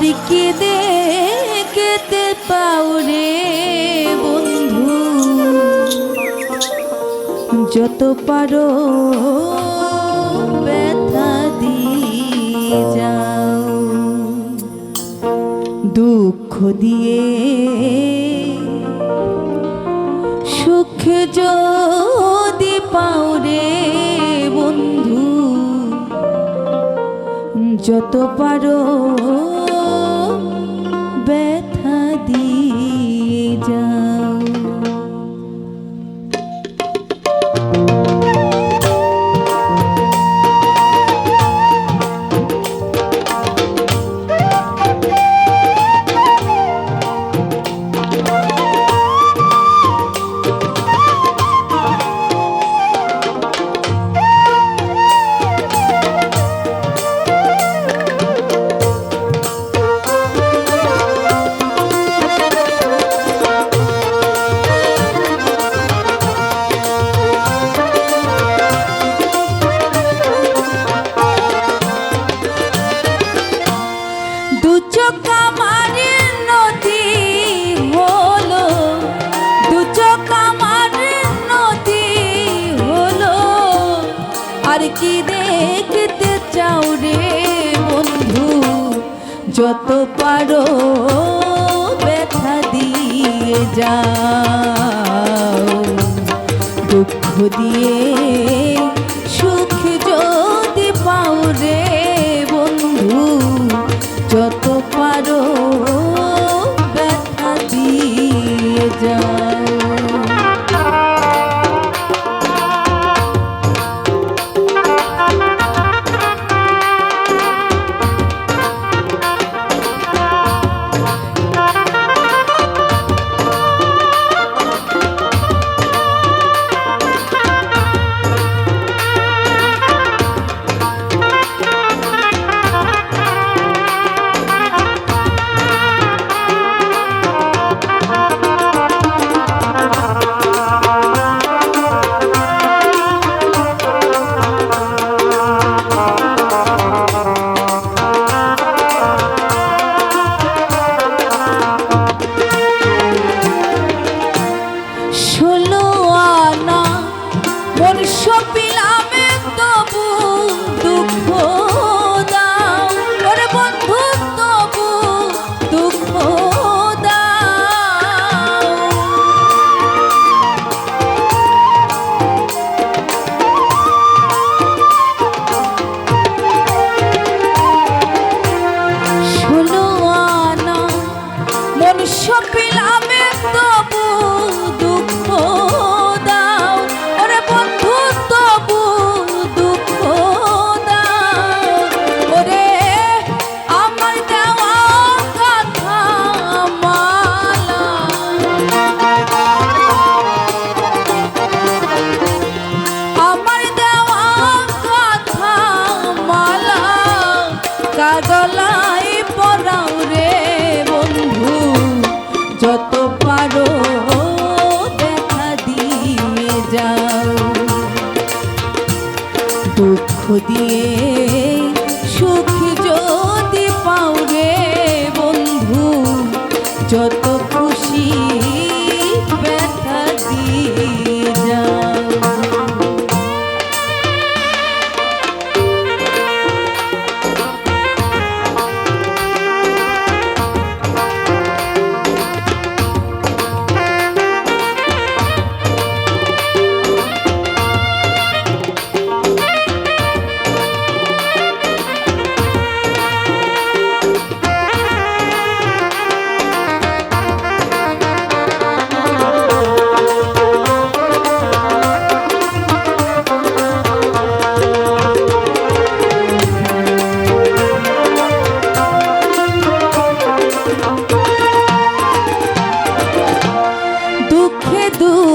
আর দেখতে পাওরে বন্ধু। যত পারো ব্যথা দি যাও। দুঃখ দিয়ে সুখ যদি পাওরে বন্ধু, যত পারো যত পারো ব্যথা দিয়ে যাও দুঃখ দিয়ে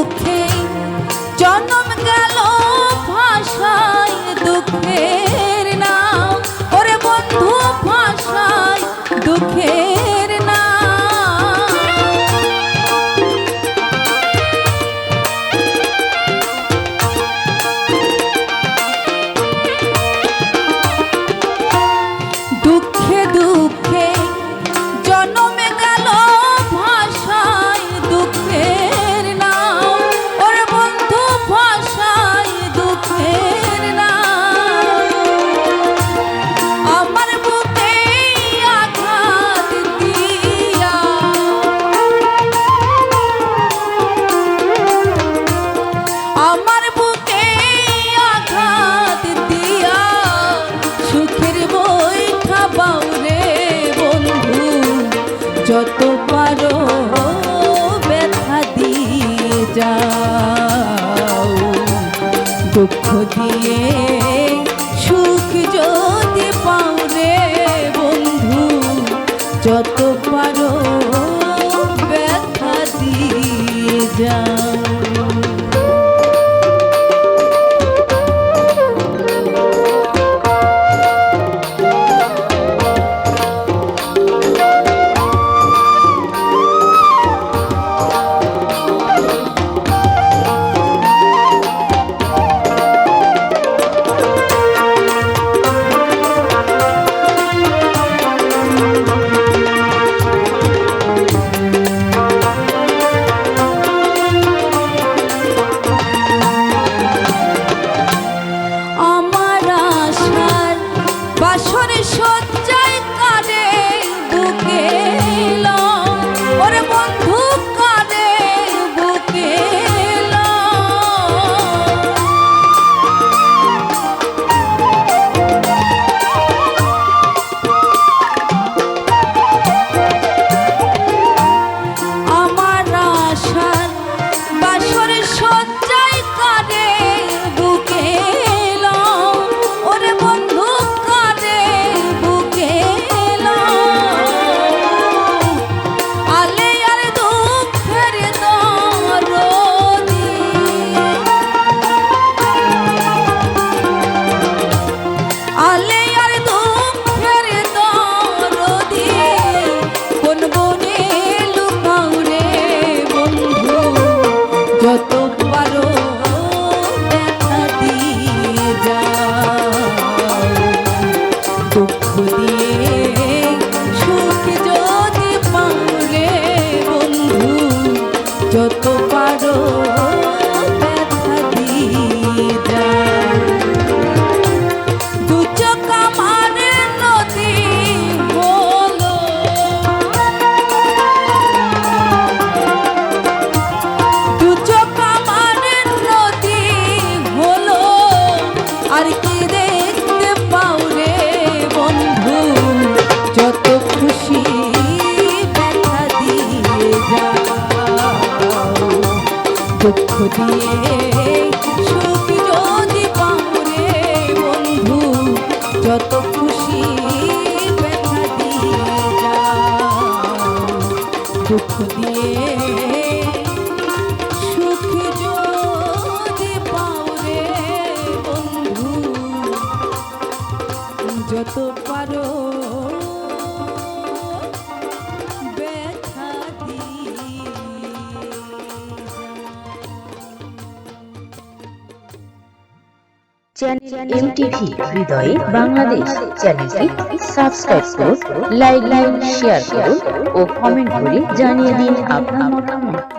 okay. সুখ যত দুঃখ দিয়ে। সুখ যদি পামরে বন্ধু যত খুশি চ্যানেল হৃদয়ে বাংলাদেশ চ্যানেলটি সাবস্ক্রাইব করুন লাইক ও কমেন্ট করে জানিয়ে দিন আপনার মতামত।